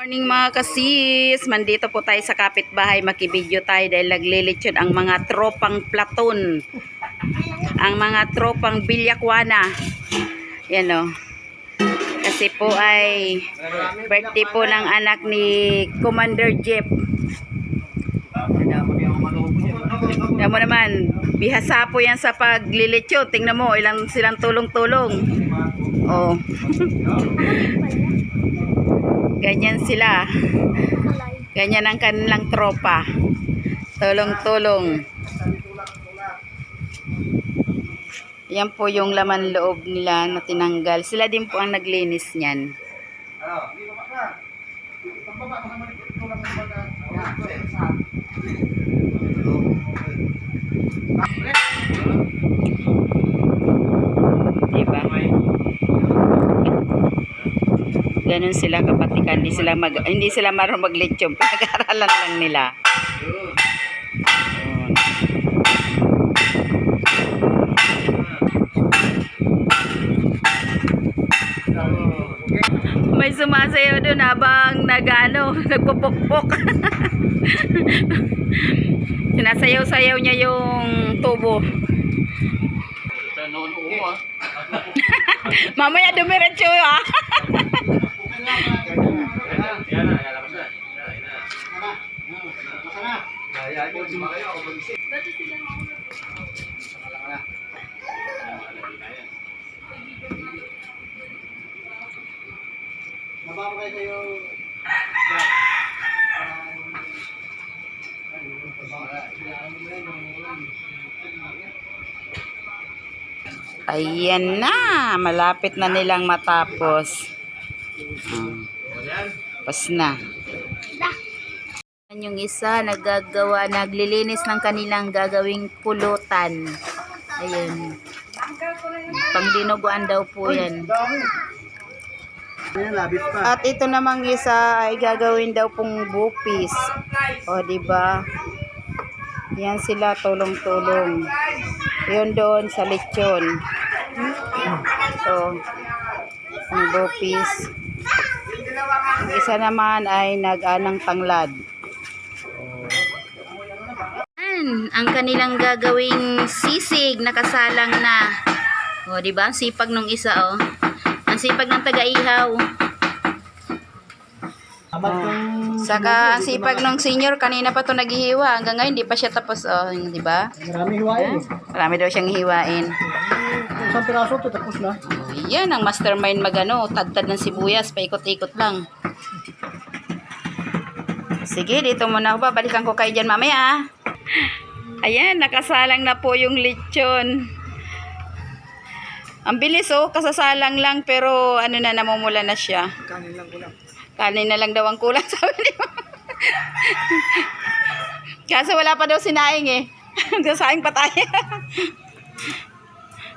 Morning mga kasis, mandito po tayo sa kapitbahay, makibidyo tayo dahil naglilitsyon ang mga tropang platon, ang mga tropang bilyakwana. Yan o. Kasi po ay birthday po ng anak ni Commander Jeff. Tingnan mo naman, bihasa po yan sa paglilitsyon. Tingnan mo, ilang silang tulong-tulong. Oh. Ganyan sila. Ganyan ang kanilang tropa. Tulong-tulong. Yan po yung laman loob nila na tinanggal. Sila din po ang naglinis niyan. Diba? Ganun sila kapatikan. Hindi sila, mag, hindi sila marunong maglitsyon. Pinag-aralan lang nila. May sumasayaw doon habang nagano, nagpupukpok. Sinasayaw-sayaw niya yung tubo. Mamaya dumiretso ah. Mababa kayo kayo. Ayan na, malapit na nilang matapos. Ah, Pas na. Yung isa nagagawa, naglilinis ng kanilang gagawing pulutan. Ayan. Pangdinuguan daw po yan. At ito namang isa ay gagawin daw pong bupis. O, di ba? Yan sila tulong-tulong. Yun doon sa lechon. So, ang bupis. Ang isa naman ay nag-anang tanglad. Yan, ang kanilang gagawing sisig nakasalang na. O, di ba? Ang sipag nung isa, oh. Ang sipag ng taga-ihaw. Kang... Saka ang sipag nung senior, kanina pa to naghihiwa. Hanggang ngayon, di pa siya tapos, oh, di ba? Marami hiwain. eh. Marami daw siyang hiwain. Isang piraso to tapos na. Yan, ang mastermind magano, tad-tad ng sibuyas, paikot-ikot lang. Sige, dito muna ako. Babalikan ko kayo dyan mamaya. Ayan, nakasalang na po yung lechon. Ang bilis oh, kasasalang lang pero ano na, namumula na siya. Kanin lang ko lang. Kanin na lang daw ang kulang, sabi ni Mama. Kaso wala pa daw sinaing eh. Sasaing pa tayo.